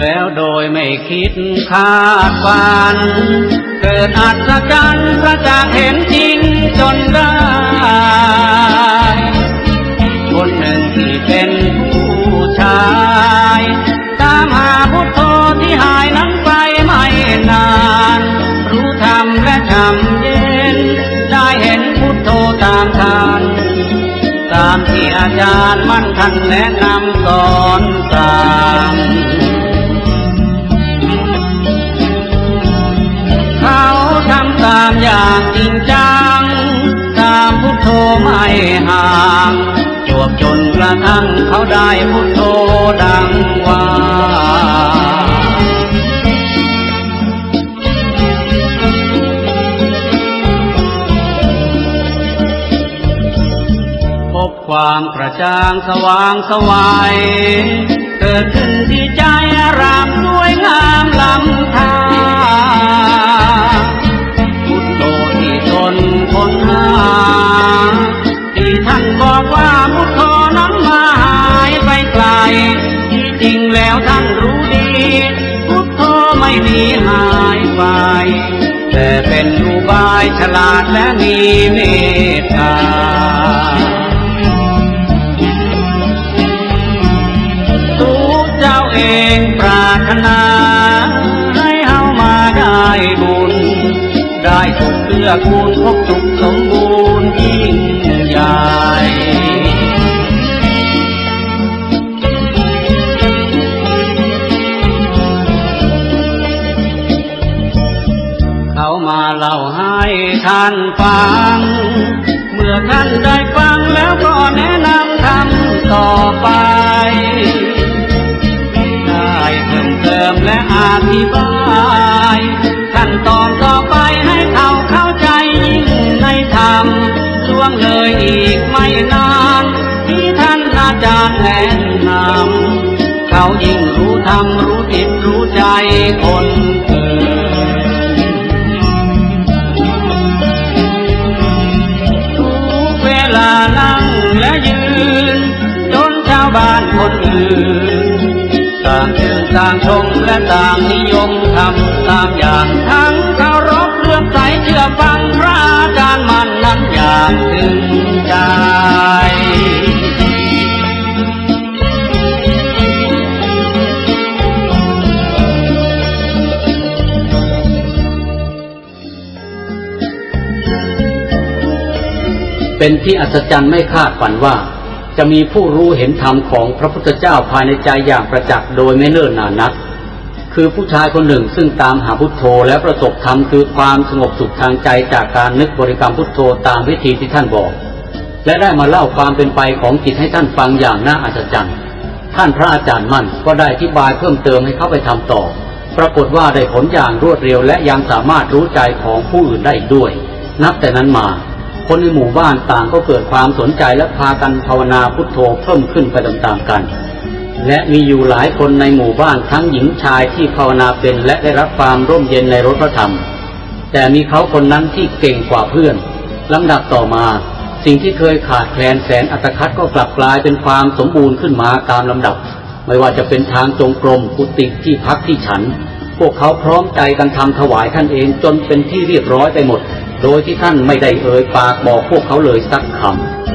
แล้วโดยไม่คิดคาดฝัน เกิดอัศจรรย์พระจากเห็นจริงจนได้ อาจารย์มั่นท่านแนะนำสอนสั่งเขาทำตามอย่างจริงจัง ตามพุทโธไม่ห่าง จวบจนกระทั่งเขาได้พุทโธ ความกระจ่างสว่างสวัยเกิดขึ้นที่ใจรามสวยงามลำทาพุทโธที่ตนคนหาที่ท่านบอกว่าพุทโธนั้นมาหายไปไกล ที่จริงแล้วท่านรู้ดี พุทโธไม่มีหายไป แต่เป็นอุบายฉลาดและมีเมตตา อคูณพบสุขสมบูรณ์ยิ่งใหญ่เขามาเล่าให้ท่านฟัง เมื่อท่านได้ฟังแล้วก็แนะนำทำ เขายิ่งรู้ธรรมรู้จิตรู้ใจคนเกิดทุกเวลานั่งและยืน จนชาวบ้านคนอื่นต่างชื่นต่างชมและต่างนิยมทำตามอย่างทั้งเคารพเลื่อมใสเชื่อฟัง เป็นที่อัศจรรย์ไม่คาดฝันว่า จะมีผู้รู้เห็นธรรมของพระพุทธเจ้าภายในใจอย่างประจักษ์โดยไม่เนิ่นนานนัก คือผู้ชายคนหนึ่งซึ่งตามหาพุทโธและประสบธรรมคือความสงบสุขทางใจจากการนึกบริกรรมพุทโธตามวิธีที่ท่านบอก และได้มาเล่าความเป็นไปของจิตให้ท่านฟังอย่างน่าอัศจรรย์ ท่านพระอาจารย์มั่นก็ได้อธิบายเพิ่มเติมให้เขาไปทำต่อ ปรากฏว่าได้ผลอย่างรวดเร็วและยังสามารถรู้ใจของผู้อื่นได้อีกด้วย นับแต่นั้นมา คนในหมู่บ้านต่างก็เกิดความสนใจและพากันภาวนาพุทโธเพิ่มขึ้นไปตามๆกัน และมีอยู่หลายคนในหมู่บ้านทั้งหญิงชายที่ภาวนาเป็นและได้รับความร่มเย็นในรถพระธรรม แต่มีเขาคนนั้นที่เก่งกว่าเพื่อนลำดับต่อมาสิ่งที่เคยขาดแคลนแสนอัตคัดก็กลับกลายเป็นความสมบูรณ์ขึ้นมาตามลำดับ ไม่ว่าจะเป็นทางจงกรมกุฏิที่พักที่ฉัน พวกเขาพร้อมใจกันทำถวายท่านเองจนเป็นที่เรียบร้อยไปหมด โดยที่ท่านไม่ได้เอ่ยปากบอกพวกเขาเลยสักคำ